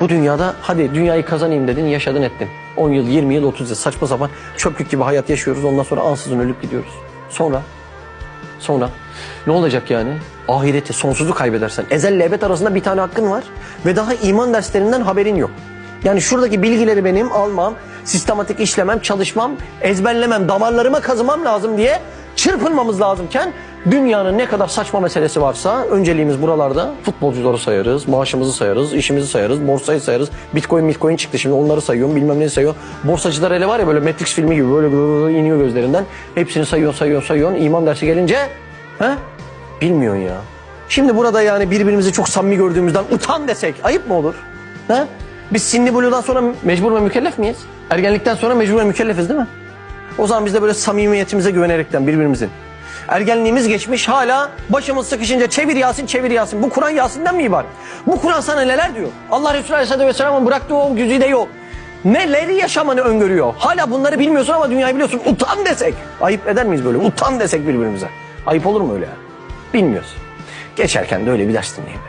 Bu dünyada hadi dünyayı kazanayım dedin, yaşadın ettin. 10 yıl, 20 yıl, 30 yıl saçma sapan çöplük gibi hayat yaşıyoruz. Ondan sonra ansızın ölüp gidiyoruz. Sonra Sonra ne olacak yani? Ahireti, sonsuzu kaybedersen. Ezelle ebed arasında bir tane hakkın var ve daha iman derslerinden haberin yok. Yani şuradaki bilgileri benim almam, sistematik işlemem, çalışmam, ezberlemem, damarlarıma kazımam lazım diye çırpınmamız lazımken dünyanın ne kadar saçma meselesi varsa önceliğimiz buralarda futbolcuları sayarız, maaşımızı sayarız, işimizi sayarız, borsayı sayarız. Bitcoin, bitcoin çıktı şimdi onları sayıyorum bilmem ne sayıyor. Borsacılar hele var ya böyle Matrix filmi gibi böyle iniyor gözlerinden. Hepsini sayıyor sayıyor sayıyor. İman dersi gelince he? bilmiyorsun ya. Şimdi burada yani birbirimizi çok samimi gördüğümüzden utan desek ayıp mı olur? He? Biz sinni buludan sonra mecbur ve mükellef miyiz? Ergenlikten sonra mecbur ve mükellefiz değil mi? O zaman biz de böyle samimiyetimize güvenerekten birbirimizin. Ergenliğimiz geçmiş hala başımız sıkışınca çevir Yasin çevir Yasin. Bu Kur'an Yasin'den mi ibaret? Bu Kur'an sana neler diyor? Allah Resulü Aleyhisselatü Vesselam'ın bıraktığı o güzide yol. Neleri yaşamanı öngörüyor? Hala bunları bilmiyorsun ama dünyayı biliyorsun. Utan desek. Ayıp eder miyiz böyle? Utan desek birbirimize. Ayıp olur mu öyle ya? Bilmiyoruz. Geçerken de öyle bir ders dinleyelim.